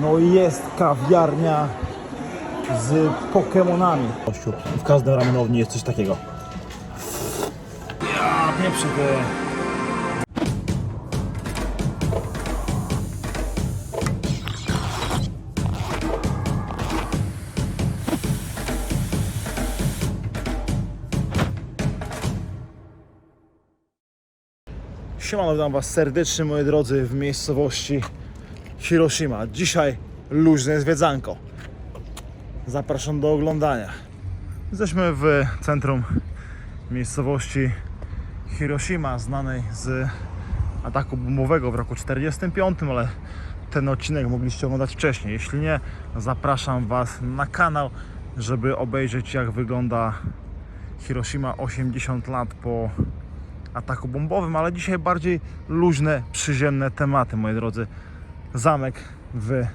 No i jest kawiarnia z Pokemonami. W każdym ramenowni jest coś takiego. Ja pieprzę te... Siemano, witam Was serdecznie moi drodzy w miejscowości Hiroshima. Dzisiaj luźne zwiedzanko. Zapraszam do oglądania. Jesteśmy w centrum miejscowości Hiroshima, znanej z ataku bombowego w roku 45, ale ten odcinek mogliście oglądać wcześniej. Jeśli nie, zapraszam Was na kanał, żeby obejrzeć jak wygląda Hiroshima 80 lat po ataku bombowym, ale dzisiaj bardziej luźne, przyziemne tematy, moi drodzy. Zamek w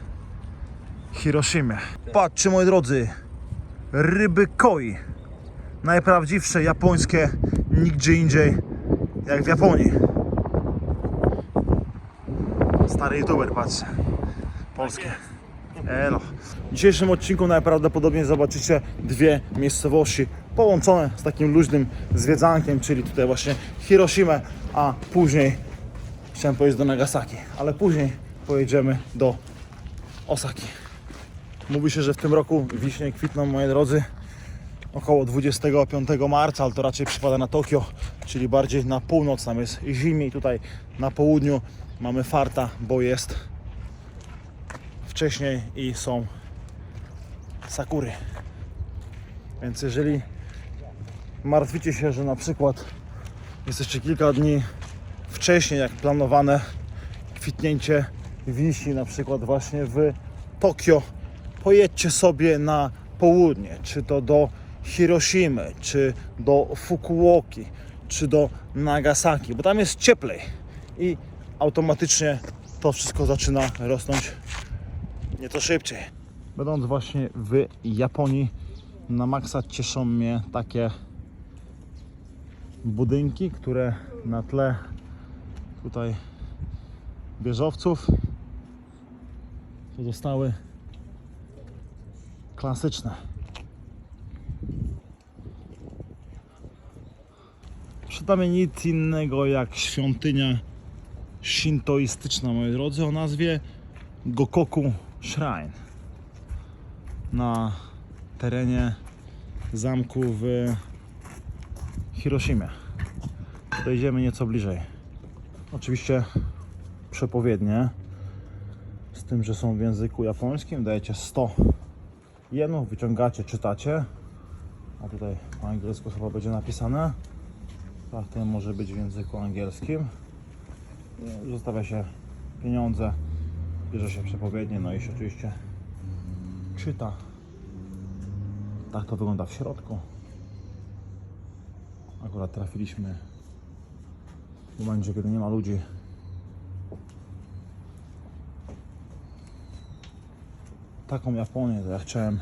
Hiroshimie. Patrzcie, moi drodzy, ryby koi. Najprawdziwsze japońskie, nigdzie indziej jak w Japonii. Stary youtuber, patrzcie. Polskie. Elo. W dzisiejszym odcinku najprawdopodobniej zobaczycie dwie miejscowości połączone z takim luźnym zwiedzankiem, czyli tutaj właśnie Hiroshima, a później chciałem powiedzieć do Nagasaki, ale później pojedziemy do Osaki. Mówi się, że w tym roku wiśnie kwitną, moi drodzy, około 25 marca, ale to raczej przypada na Tokio, czyli bardziej na północ, tam jest zimniej, tutaj na południu mamy farta, bo jest wcześniej i są sakury. Więc jeżeli martwicie się, że na przykład jest jeszcze kilka dni wcześniej jak planowane kwitnięcie wiśni, na przykład właśnie w Tokio, pojedźcie sobie na południe, czy to do Hiroshimy, czy do Fukuoki, czy do Nagasaki, bo tam jest cieplej i automatycznie to wszystko zaczyna rosnąć nieco szybciej. Będąc właśnie w Japonii, na maksa cieszą mnie takie budynki, które na tle tutaj wieżowców pozostały klasyczne. Przed nic innego jak świątynia shintoistyczna, moi drodzy, o nazwie Gokoku Shrine na terenie zamku w Hiroshimie. Podejdziemy nieco bliżej. Oczywiście przepowiednie, tym, że są w języku japońskim. Dajecie 100 jenów, wyciągacie, czytacie. A tutaj po angielsku chyba będzie napisane. Tak, ten może być w języku angielskim. Zostawia się pieniądze, bierze się przepowiednie, no i się oczywiście czyta. Tak to wygląda w środku. Akurat trafiliśmy w momencie, kiedy nie ma ludzi. Taką Japonię to ja chciałem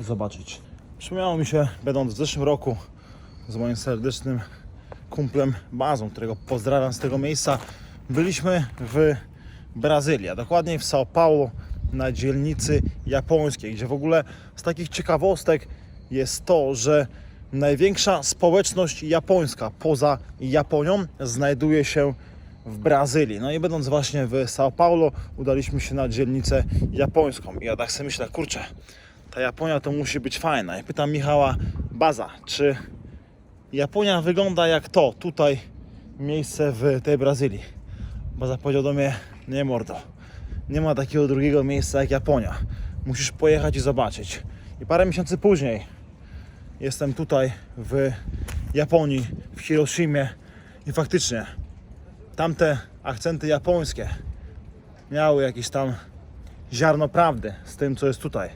zobaczyć. Przypomniało mi się, będąc w zeszłym roku z moim serdecznym kumplem Bazą, którego pozdrawiam z tego miejsca, byliśmy w Brazylii, a dokładniej w São Paulo na dzielnicy japońskiej, gdzie w ogóle z takich ciekawostek jest to, że największa społeczność japońska poza Japonią znajduje się w Brazylii. No i będąc właśnie w São Paulo, udaliśmy się na dzielnicę japońską. I ja tak sobie myślę, kurczę, ta Japonia to musi być fajna. I pytam Michała Baza, czy Japonia wygląda jak to, tutaj miejsce w tej Brazylii. Baza powiedział do mnie, nie mordo, nie ma takiego drugiego miejsca jak Japonia. Musisz pojechać i zobaczyć. I parę miesięcy później jestem tutaj w Japonii, w Hiroshimie i faktycznie tamte akcenty japońskie miały jakieś tam ziarno prawdy z tym, co jest tutaj.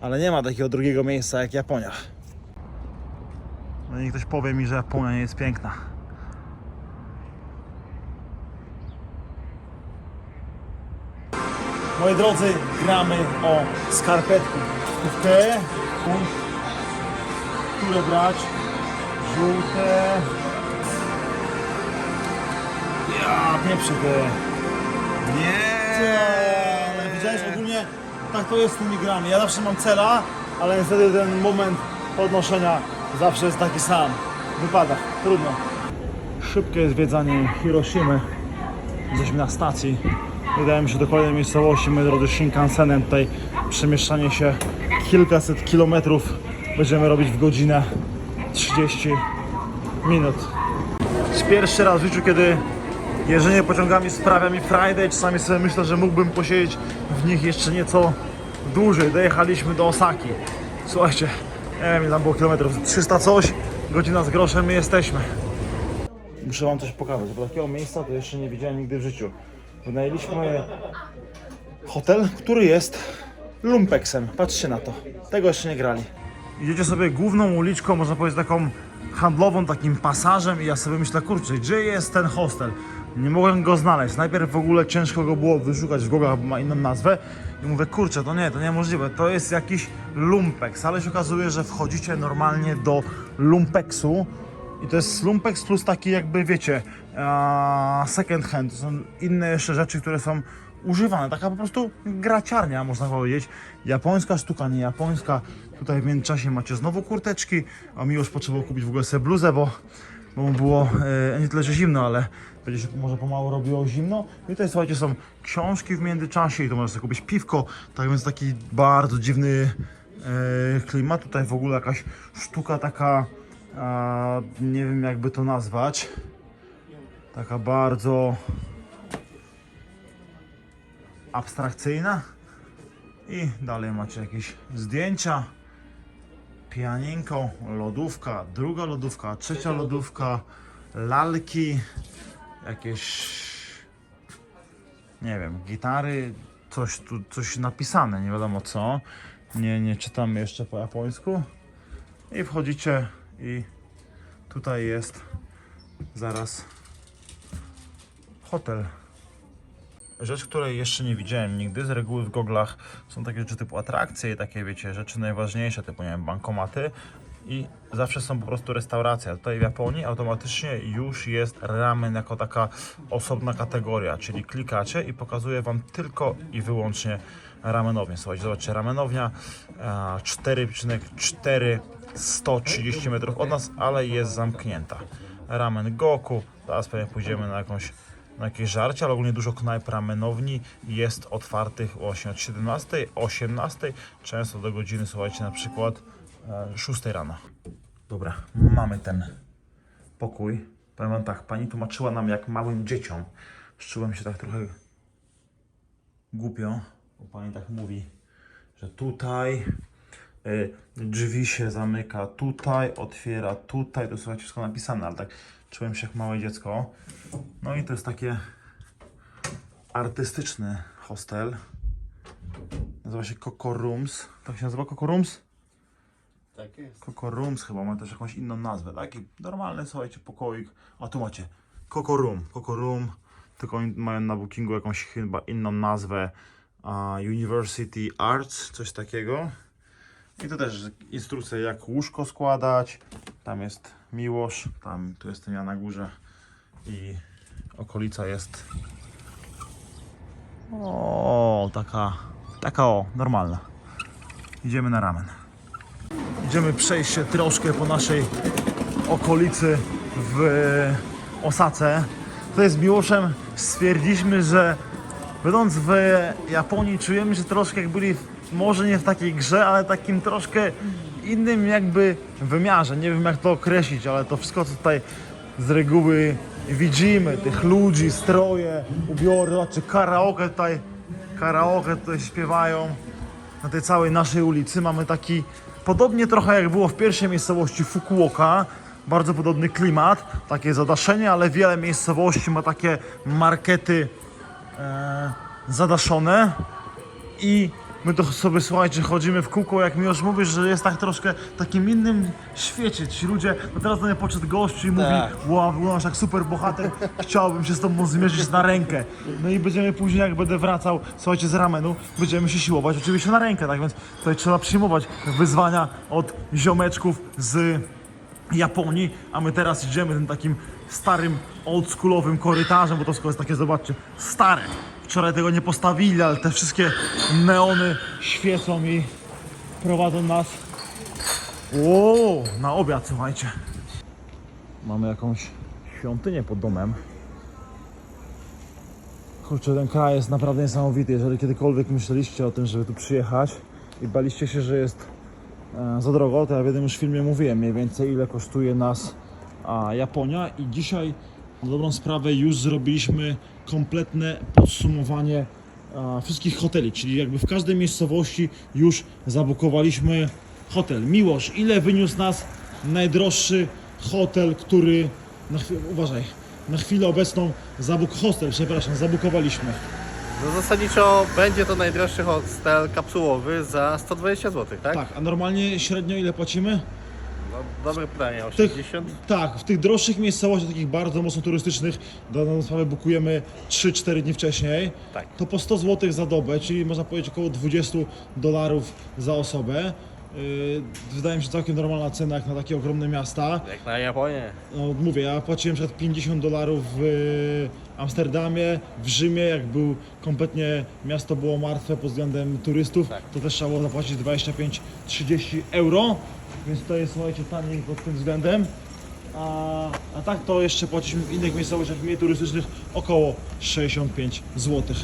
Ale nie ma takiego drugiego miejsca jak Japonia. No niech ktoś powie mi, że Japonia nie jest piękna. Moi drodzy, gramy o skarpetki. Stówkę. Które brać? Żółte. Pieprzę te. Nie! Ale powiedziałeś, ogólnie tak to jest z tymi grami. Ja zawsze mam cela, ale niestety ten moment podnoszenia zawsze jest taki sam. Wypada, trudno. Szybkie zwiedzanie Hiroshimy. Jesteśmy na stacji. Wydajemy się do kolejnej miejscowości, my drodzy Shinkansenem. Tutaj przemieszczanie się kilkaset kilometrów będziemy robić w godzinę 30 minut. Z pierwszy raz w życiu, kiedy jeżdżenie pociągami sprawia mi Friday, czasami sobie myślę, że mógłbym posiedzieć w nich jeszcze nieco dłużej. Dojechaliśmy do Osaki. Słuchajcie, nie wiem ile tam było kilometrów, 300 coś, godzina z groszem, my jesteśmy. Muszę wam coś pokazać, bo takiego miejsca to jeszcze nie widziałem nigdy w życiu. Wynajęliśmy hotel, który jest lumpeksem. Patrzcie na to. Tego jeszcze nie grali. Idziecie sobie główną uliczką, można powiedzieć taką handlową, takim pasażem i ja sobie myślę, kurczę, gdzie jest ten hostel? Nie mogłem go znaleźć. Najpierw w ogóle ciężko go było wyszukać w Google, bo ma inną nazwę. I mówię, kurczę, to nie, to niemożliwe. To jest jakiś lumpeks, ale się okazuje, że wchodzicie normalnie do lumpeksu i to jest lumpex plus taki jakby, wiecie, second hand. To są inne jeszcze rzeczy, które są używane. Taka po prostu graciarnia, można powiedzieć. Japońska sztuka, nie japońska. Tutaj w międzyczasie macie znowu kurteczki. A Miłosz potrzebował kupić w ogóle sobie bluzę, bo, bo było e, nie tyle, że zimno, ale będzie się może pomału robiło zimno. I tutaj słuchajcie, są książki w międzyczasie i to można sobie kupić piwko. Tak więc taki bardzo dziwny e, klimat. Tutaj w ogóle jakaś sztuka taka, a, nie wiem jakby to nazwać. Taka bardzo abstrakcyjna. I dalej macie jakieś zdjęcia. Pianinko, lodówka, druga lodówka, trzecia lodówka, lalki, jakieś nie wiem, gitary, coś tu, coś napisane, nie wiadomo co. Nie, nie czytam jeszcze po japońsku. I wchodzicie i tutaj jest zaraz hotel. Rzecz, której jeszcze nie widziałem nigdy, z reguły w goglach są takie rzeczy typu atrakcje i takie, wiecie, rzeczy najważniejsze, typu, nie wiem, bankomaty i zawsze są po prostu restauracje. Tutaj w Japonii automatycznie już jest ramen jako taka osobna kategoria, czyli klikacie i pokazuje Wam tylko i wyłącznie ramenownię. Słuchajcie, zobaczcie, ramenownia e, 4,4 130 metrów od nas, ale jest zamknięta. Ramen Goku, teraz pewnie pójdziemy na jakąś na jakieś żarcie, ale ogólnie dużo knajp ramenowni jest otwartych właśnie od 17, 18, często do godziny, słuchajcie, na przykład e, 6 rano. Dobra, mamy ten pokój. Powiem wam tak, pani tłumaczyła nam jak małym dzieciom. Czułem się tak trochę głupio, bo pani tak mówi, że tutaj y, drzwi się zamyka, tutaj otwiera, tutaj, to słuchajcie wszystko napisane, ale tak czułem się jak małe dziecko. No i to jest takie artystyczny hostel. Nazywa się Coco Rooms. Tak się nazywa Coco Rooms? Tak jest. Coco Rooms chyba ma też jakąś inną nazwę. Taki normalny, słuchajcie, pokoik. A tu macie Coco Room. Coco Room, tylko mają na bookingu jakąś chyba inną nazwę. University Arts, coś takiego. I to też instrukcja jak łóżko składać. Tam jest Miłosz, tam tu jestem ja na górze i okolica jest o taka taka o normalna. Idziemy na ramen. Idziemy przejść się troszkę po naszej okolicy w Osace. Jest z Miłoszem stwierdziliśmy, że będąc w Japonii czujemy się troszkę jak byli może nie w takiej grze, ale takim troszkę innym jakby wymiarze. Nie wiem jak to określić, ale to wszystko co tutaj z reguły widzimy, tych ludzi, stroje, ubiory, czy karaoke tutaj, karaoke tutaj śpiewają na tej całej naszej ulicy. Mamy taki, podobnie trochę jak było w pierwszej miejscowości Fukuoka, bardzo podobny klimat, takie zadaszenie, ale wiele miejscowości ma takie markety e, zadaszone. I my to sobie, słuchajcie, chodzimy w kółko, jak mi już mówisz, że jest tak troszkę w takim innym świecie, ci ludzie, no teraz do mnie podszedł gościu i mówi, Tak. wow, wyglądasz jak super bohater, chciałbym się z tobą zmierzyć na rękę. No i będziemy później, jak będę wracał, słuchajcie, z ramenu, będziemy się siłować oczywiście na rękę, tak więc tutaj trzeba przyjmować wyzwania od ziomeczków z Japonii, a my teraz idziemy tym takim starym, oldschoolowym korytarzem, bo to wszystko jest takie, zobaczcie, stare. Wczoraj tego nie postawili, ale te wszystkie neony świecą i prowadzą nas o, na obiad, słuchajcie. Mamy jakąś świątynię pod domem. Kurczę, ten kraj jest naprawdę niesamowity. Jeżeli kiedykolwiek myśleliście o tym, żeby tu przyjechać i baliście się, że jest e, za drogo, to ja w jednym już filmie mówiłem mniej więcej ile kosztuje nas Japonia i dzisiaj na dobrą sprawę już zrobiliśmy kompletne podsumowanie a, wszystkich hoteli, czyli jakby w każdej miejscowości już zabukowaliśmy hotel. Miłosz, ile wyniósł nas najdroższy hotel, który na chwilę, uważaj, na chwilę obecną zabuk hostel, przepraszam, zabukowaliśmy. No zasadniczo będzie to najdroższy hostel kapsułowy za 120 zł, tak? Tak, a normalnie średnio ile płacimy? No, dobre pytanie, Tych- 80? Tak, w tych droższych miejscowościach, takich bardzo mocno turystycznych, do na sprawę bukujemy 3-4 dni wcześniej, Tak. to po 100 zł za dobę, czyli można powiedzieć około 20 dolarów za osobę. Yy, wydaje mi się całkiem normalna cena jak na takie ogromne miasta. Jak na Japonię. No, mówię, ja płaciłem przed 50 dolarów w y, Amsterdamie, w Rzymie, jak był kompletnie, miasto było martwe pod względem turystów, Tak. to też trzeba było zapłacić 25-30 euro, więc to jest, słuchajcie, taniej pod tym względem. A, a tak to jeszcze płaciliśmy w innych miejscowościach mniej turystycznych około 65 zł.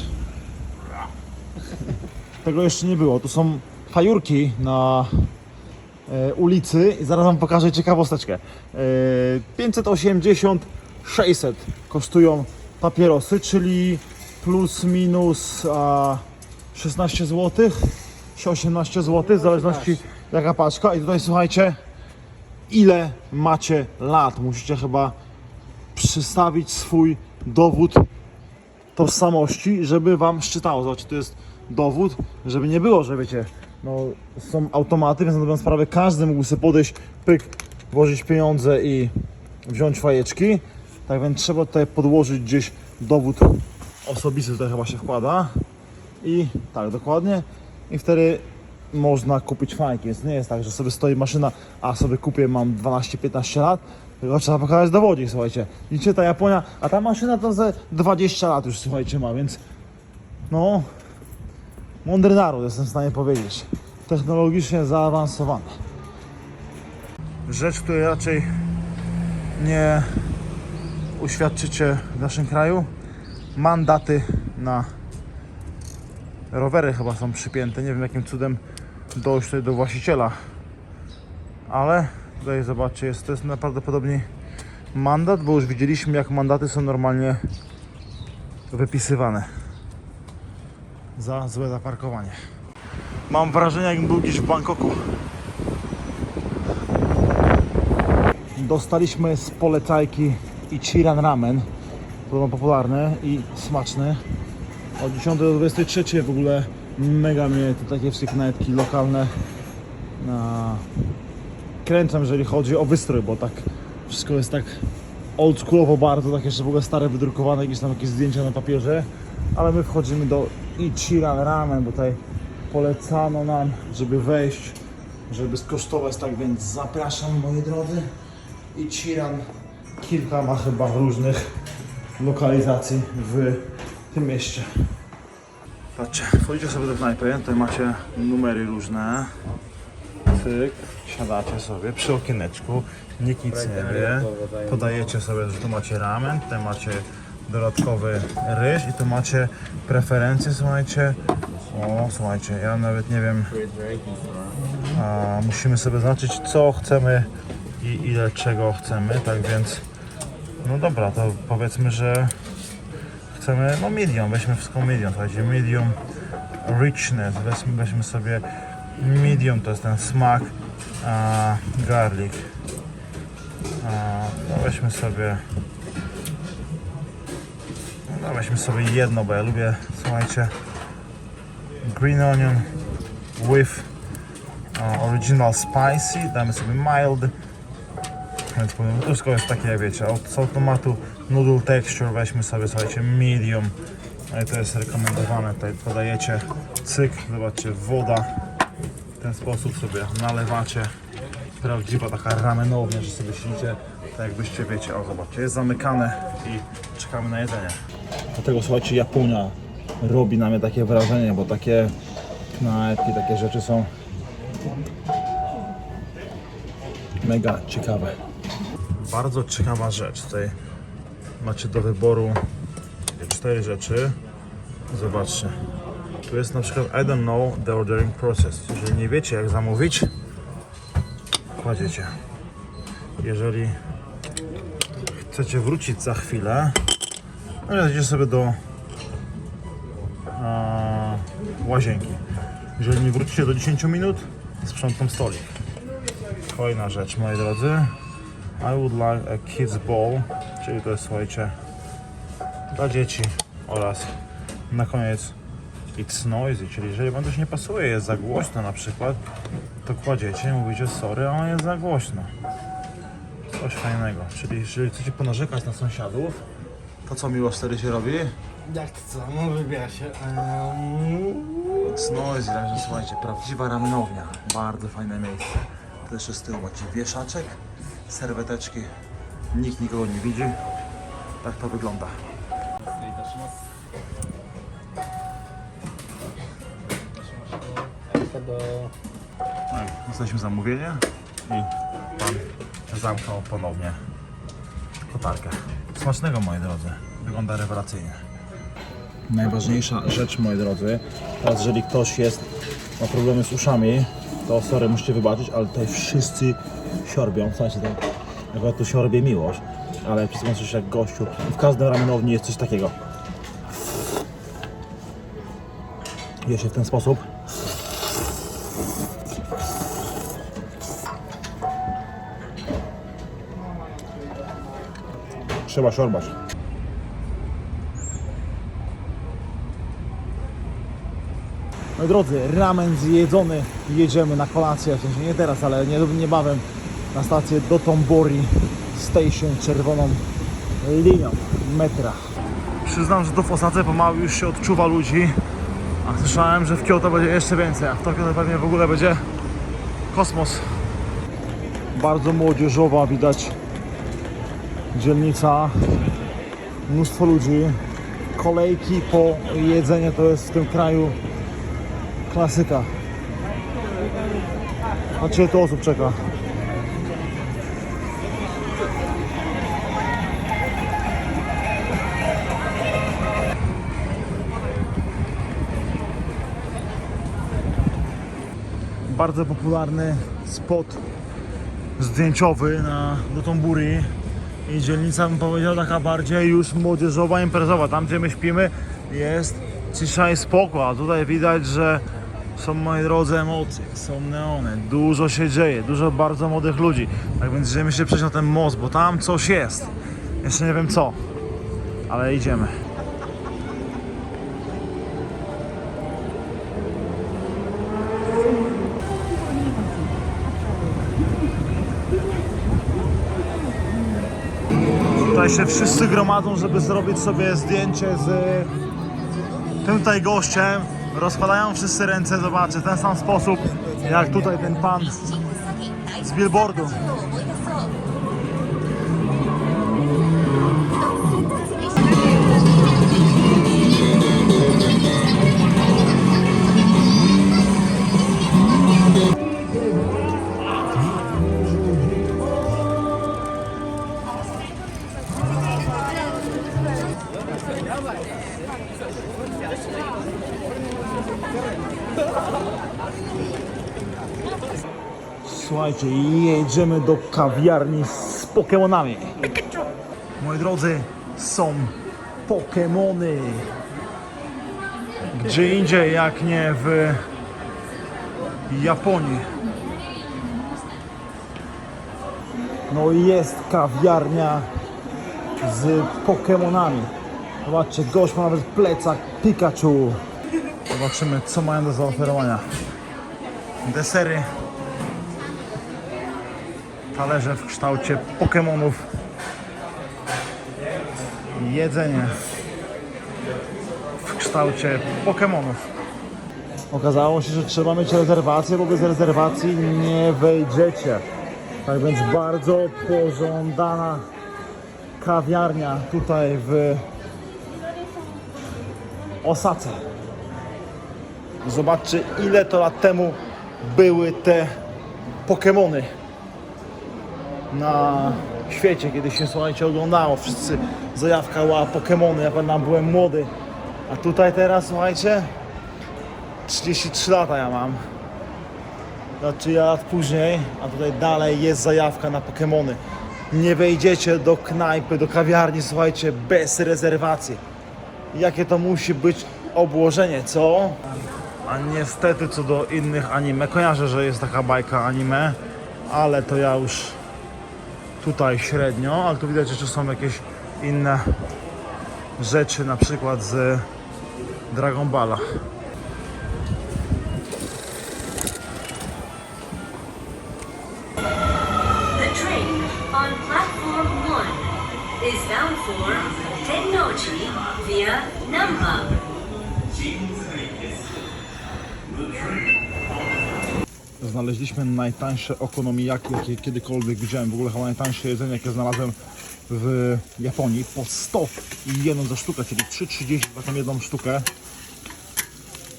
Tego jeszcze nie było, tu są fajurki na e, ulicy i zaraz Wam pokażę ciekawosteczkę. E, 580, 600 kosztują papierosy, czyli plus minus a, 16 zł, czy 18 zł, w zależności jaka paczka. I tutaj słuchajcie, ile macie lat. Musicie chyba przystawić swój dowód tożsamości, żeby Wam szczytało. Zobaczcie, to jest dowód, żeby nie było, że wiecie, no są automaty, więc na dobrą sprawę każdy mógł sobie podejść, pyk, włożyć pieniądze i wziąć fajeczki. Tak więc trzeba tutaj podłożyć gdzieś dowód osobisty, tutaj chyba się wkłada. I tak, dokładnie. I wtedy można kupić fajki. Więc nie jest tak, że sobie stoi maszyna, a sobie kupię, mam 12-15 lat. Tylko trzeba pokazać dowodzik, słuchajcie. Widzicie, ta Japonia, a ta maszyna to ze 20 lat już, słuchajcie, ma, więc no, mądry naród, jestem w stanie powiedzieć. Technologicznie zaawansowany. Rzecz, której raczej nie uświadczycie w naszym kraju, mandaty na rowery chyba są przypięte. Nie wiem jakim cudem dojść tutaj do właściciela. Ale tutaj zobaczcie, jest, to jest naprawdę mandat, bo już widzieliśmy jak mandaty są normalnie wypisywane za złe zaparkowanie. Mam wrażenie jakbym był gdzieś w Bangkoku. Dostaliśmy z polecajki Ichiran Ramen. Podobno popularny i smaczny. Od 10 do 23 w ogóle mega mnie te takie wszystkie knajpki lokalne na... kręcam, jeżeli chodzi o wystrój, bo tak wszystko jest tak oldschoolowo bardzo, tak jeszcze w ogóle stare wydrukowane, jakieś tam jakieś zdjęcia na papierze, ale my wchodzimy do Ichiran Ramen, bo tutaj polecano nam, żeby wejść, żeby skosztować, tak więc zapraszam moi drodzy. Ichiran kilka ma chyba różnych lokalizacji w tym mieście. Patrzcie, wchodzicie sobie do knajpy, tutaj macie numery różne. Cyk, siadacie sobie przy okieneczku, nikt nic nie wie. Podajecie sobie, że tu macie ramen, tutaj macie dodatkowy ryż i tu macie preferencje, słuchajcie. O, słuchajcie, ja nawet nie wiem, a, musimy sobie zaznaczyć co chcemy i ile czego chcemy, tak więc no dobra, to powiedzmy, że chcemy, no medium, weźmy wszystko medium, słuchajcie, medium richness, weźmy, weźmy sobie medium, to jest ten smak a, garlic. A, no weźmy sobie no weźmy sobie jedno, bo ja lubię, słuchajcie, green onion with original spicy, damy sobie mild, więc wszystko jest takie, wiecie, od automatu noodle texture weźmy sobie, słuchajcie, medium, no i to jest rekomendowane, tutaj podajecie cyk, zobaczcie, woda, w ten sposób sobie nalewacie, prawdziwa taka ramenownia, że sobie siedzicie, tak jakbyście, wiecie, o zobaczcie, jest zamykane i czekamy na jedzenie. Dlatego słuchajcie, Japonia robi na mnie takie wrażenie, bo takie knajpki, takie rzeczy są mega ciekawe. Bardzo ciekawa rzecz. Tutaj macie do wyboru cztery rzeczy. Zobaczcie. Tu jest na przykład I don't know the ordering process. Jeżeli nie wiecie jak zamówić, kładziecie. Jeżeli chcecie wrócić za chwilę, no idziecie sobie do a, łazienki. Jeżeli nie wrócicie do 10 minut, sprzątam stolik. Kolejna rzecz, moi drodzy. I would like a kids bowl, czyli to jest, słuchajcie, dla dzieci oraz na koniec it's noisy, czyli jeżeli wam coś nie pasuje, jest za głośno na przykład, to kładziecie i mówicie sorry, a on jest za głośno. Coś fajnego, czyli jeżeli chcecie ponarzekać na sąsiadów, to co miło wtedy się robi? Jak to co? No wybiera się. Um, It's noisy, także słuchajcie, prawdziwa ramenownia, bardzo fajne miejsce. To jeszcze z tyłu macie wieszaczek, serweteczki, nikt nikogo nie widzi, tak to wygląda. No i dostaliśmy zamówienie i pan zamknął ponownie kotarkę. Smacznego moi drodzy, wygląda rewelacyjnie. Najważniejsza rzecz moi drodzy, teraz jeżeli ktoś jest, ma problemy z uszami, to sorry, musicie wybaczyć, ale tutaj wszyscy siorbią, w sensie tak, akurat tu siorbie miłość, ale coś jak gościu, w każdej ramenowni jest coś takiego. Je się w ten sposób. Trzeba siorbać. Moi drodzy, ramen zjedzony, jedziemy na kolację, w sensie nie teraz, ale nie, niebawem na stację do Tombori Station czerwoną linią metra. Przyznam, że do Fosace pomału już się odczuwa ludzi, a słyszałem, że w Kyoto będzie jeszcze więcej, a w Tokio to pewnie w ogóle będzie kosmos. Bardzo młodzieżowa widać dzielnica, mnóstwo ludzi, kolejki po jedzenie to jest w tym kraju klasyka. Patrzcie, tu osób czeka. Bardzo popularny spot zdjęciowy na Dotonburi i dzielnica bym powiedział taka bardziej już młodzieżowa, imprezowa. Tam gdzie my śpimy jest cisza i spokój, a tutaj widać, że są moi drodzy emocje, są neony, dużo się dzieje, dużo bardzo młodych ludzi. Tak więc idziemy się przejść na ten most, bo tam coś jest. Jeszcze nie wiem co, ale idziemy. Się wszyscy gromadzą, żeby zrobić sobie zdjęcie z tym tutaj gościem. Rozkładają wszyscy ręce, zobaczcie, w ten sam sposób jak tutaj ten pan z billboardu. Słuchajcie, jedziemy do kawiarni z Pokemonami. Moi drodzy, są Pokemony. Gdzie indziej, jak nie w Japonii. No i jest kawiarnia z Pokemonami. Zobaczcie, gość ma nawet plecak Pikachu. Zobaczymy, co mają do zaoferowania. Desery talerze w kształcie Pokemonów. Jedzenie w kształcie Pokemonów. Okazało się, że trzeba mieć rezerwację, bo bez rezerwacji nie wejdziecie. Tak więc bardzo pożądana kawiarnia tutaj w Osace. Zobaczcie, ile to lat temu były te Pokemony na świecie, kiedy się słuchajcie oglądało. Wszyscy zajawka łała Pokemony, ja pamiętam byłem młody. A tutaj teraz słuchajcie, 33 lata ja mam. Znaczy ja lat później, a tutaj dalej jest zajawka na Pokemony. Nie wejdziecie do knajpy, do kawiarni, słuchajcie, bez rezerwacji. Jakie to musi być obłożenie, co? A niestety co do innych anime, kojarzę, że jest taka bajka anime, ale to ja już tutaj średnio, ale tu widać, że są jakieś inne rzeczy, na przykład z Dragon Balla. Is bound for Tennoji via Namba. Znaleźliśmy najtańsze okonomiyaki, jakie kiedykolwiek widziałem. W ogóle chyba najtańsze jedzenie, jakie znalazłem w Japonii. Po 100 i jedną za sztukę, czyli 3,30 za tą jedną sztukę.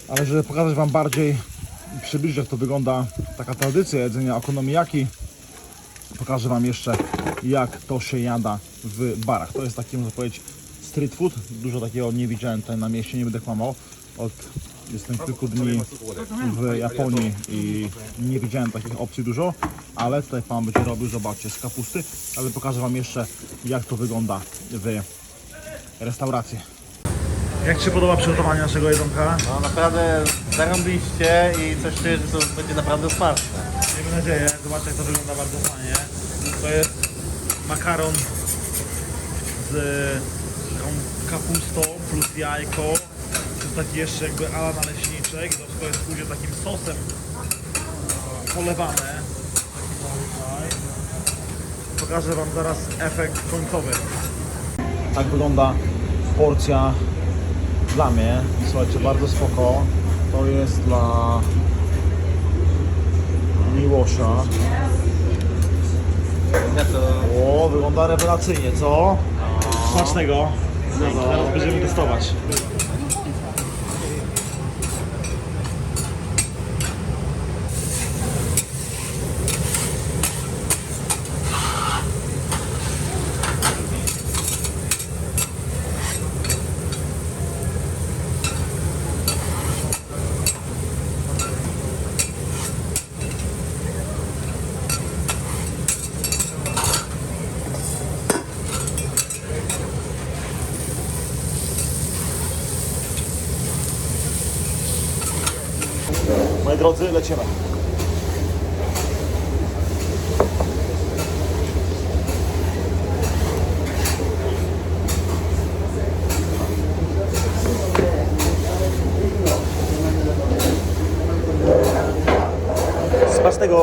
Ale żeby pokazać Wam bardziej przybliżyć jak to wygląda taka tradycja jedzenia okonomiyaki, pokażę Wam jeszcze jak to się jada w barach. To jest taki, można powiedzieć, street food. Dużo takiego nie widziałem tutaj na mieście, nie będę kłamał. Od, jestem kilku dni w Japonii i nie widziałem takich opcji dużo, ale tutaj Pan będzie robił, zobaczcie, z kapusty, ale pokażę Wam jeszcze jak to wygląda w restauracji. Jak Ci się podoba przygotowanie naszego jedzonka? No naprawdę zarąbiście i coś czuję, że to będzie naprawdę smaczne. Miejmy nadzieję, zobaczcie jak to wygląda bardzo fajnie. To jest makaron z kapustą plus jajko. To jest taki jeszcze jakby ala naleśniczek. To wszystko jest później takim sosem polewane. Taki tutaj. Pokażę Wam zaraz efekt końcowy. Tak wygląda porcja dla mnie. Słuchajcie, bardzo spoko. To jest dla Miłosza. O, wygląda rewelacyjnie, co? Smacznego. Zaraz będziemy testować. Drodzy, lecimy. Smacznego!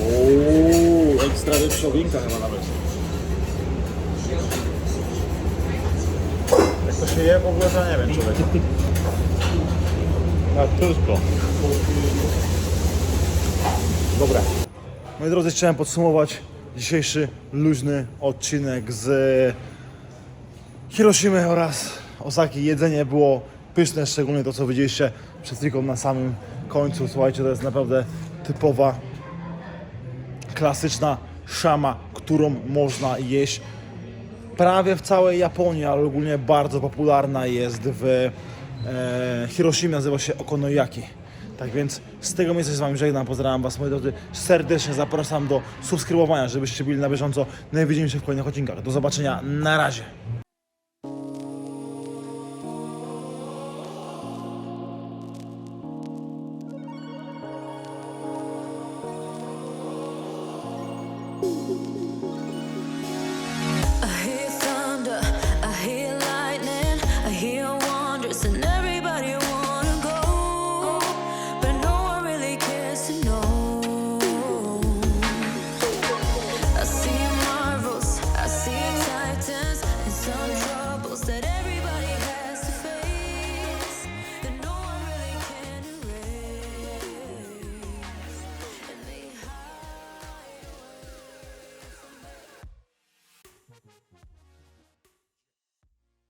Uuu, ekstra wieprzowinka chyba nawet. Jak to się je w ogóle, to nie wiem człowiek. Na tuszko. Dobra. Moi drodzy, chciałem podsumować dzisiejszy luźny odcinek z Hiroshimy oraz Osaki. Jedzenie było pyszne, szczególnie to, co widzieliście przed chwilą na samym końcu. Słuchajcie, to jest naprawdę typowa, klasyczna szama, którą można jeść prawie w całej Japonii, ale ogólnie bardzo popularna jest w e, Hiroshimie, nazywa się Okonoyaki. Tak więc z tego miejsca się z Wami żegnam, pozdrawiam Was moi drodzy serdecznie, zapraszam do subskrybowania, żebyście byli na bieżąco. No i widzimy się w kolejnych odcinkach. Do zobaczenia, na razie.